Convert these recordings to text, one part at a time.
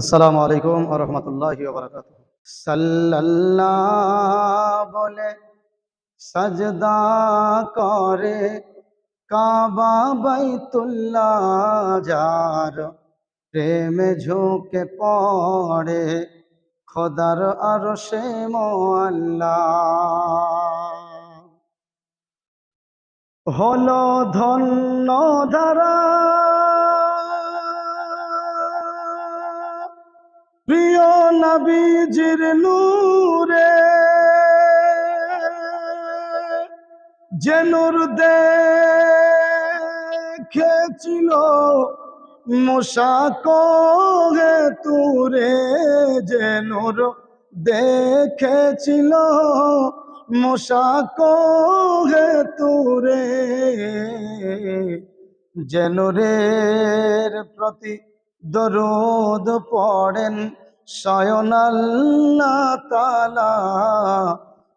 আসসালামু আলাইকুম রহমতুল্লাহ সাল্লাল্লাহ বলে, সাজদা করে কাবা বাইতুল্লাহ যার প্রেমে ঝুঁকে পড়ে খোদার আর সে মোয়াল্লাহ। হলো ধন্য ধারা নবীজির নূরে, যে নূর দেখেছিল মশা হে তুরে, যে নূর দেখেছিল মশা হে তুরে জেনুরের প্রতি দরুদ পড়েন স্বয়ন আল্লাহ তালা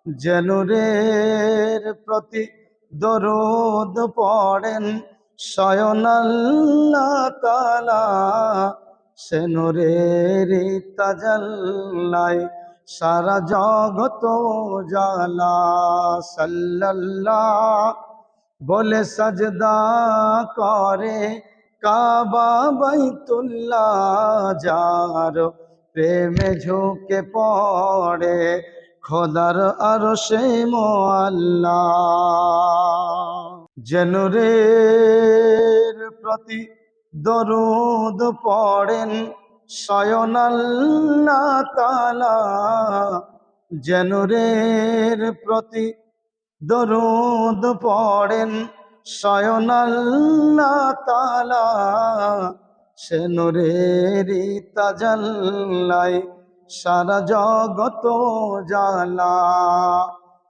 জেনুরের প্রতি দরুদ পড়েন। স্বয়ন তালা সে নূরের তাজাল্লাই সারা জগত জালা সাল্লাল্লাহ বলে সাজদা করে কাবা বাইতুল্লাহ যার প্রেমে ঝুঁকে পড়ে, খোদার আর সে মোয়াল্লাহ জেনুরের প্রতি দরুদ পড়েন স্বয়ন আল্লাহ তালা জেনুরের প্রতি দরুদ পড়েন স্বয়ন আল্লাহ তালা সে নুরেরি তাজাল্লাই সারা জগত জালা।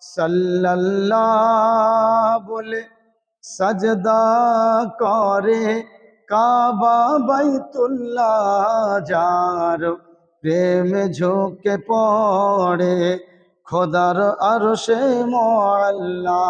সাল্লাল্লাহ বলে সাজদা করে কাবা বাইতুল্লাহ যার প্রেমে ঝুঁকে পড়ে খোদার আর সে মোয়াল্লা